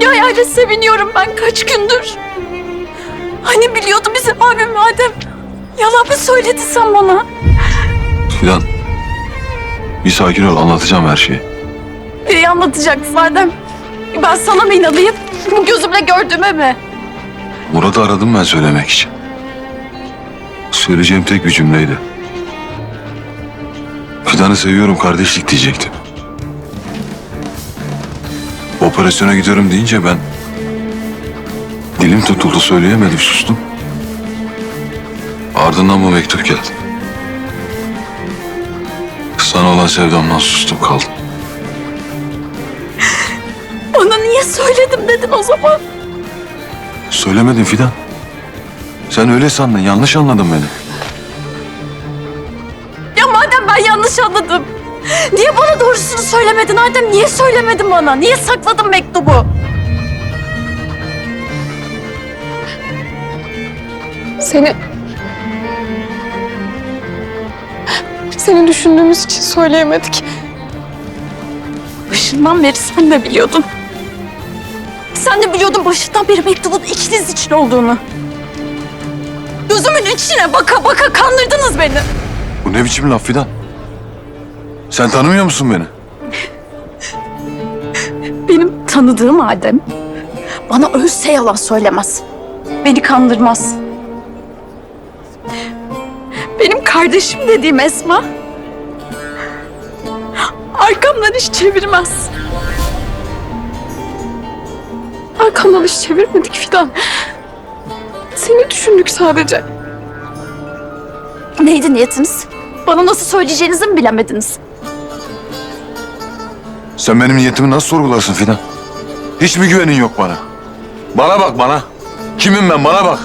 dünyayla seviniyorum ben kaç gündür. Hani biliyordu bizi abim madem. Yalan mı söyledi sen bana? Fidan. Bir sakin ol anlatacağım her şeyi. Neyi anlatacaksın madem? Ben sana mı inanayım? Bu gözümle gördüğüme mi? Murat'ı aradım ben söylemek için. Söyleyeceğim tek bir cümleydi. Fidan'ı seviyorum kardeşlik diyecektim. Operasyona gidiyorum deyince ben... Dilim tutuldu söyleyemedim sustum. Ardından bu mektup geldi. Sana olan sevdamdan sustum kaldım. Bana niye söyledim dedin o zaman? Söylemedim Fidan. Sen öyle sandın yanlış anladın beni. Ya madem ben yanlış anladım. Niye bana doğrusunu söylemedin Adem? Niye söylemedin bana? Niye sakladın mektubu? Seni... Seni düşündüğümüz için söyleyemedik. Başından beri sen de biliyordun. Sen de biliyordun başından beri mektubun ikiniz için olduğunu. Gözümün içine baka baka kandırdınız beni. Bu ne biçim laf Fidan? Sen tanımıyor musun beni? Benim tanıdığım Adem bana ölse yalan söylemez. Beni kandırmaz. Benim kardeşim dediğim Esma arkamdan iş çevirmez. Arkamdan iş çevirmedik Fidan. Seni düşündük sadece. Neydi niyetiniz? Bana nasıl söyleyeceğinizi mi bilemediniz? Sen benim niyetimi nasıl sorgularsın Fidan? Hiç mi güvenin yok bana? Bana bak bana. Kimim ben bana bak.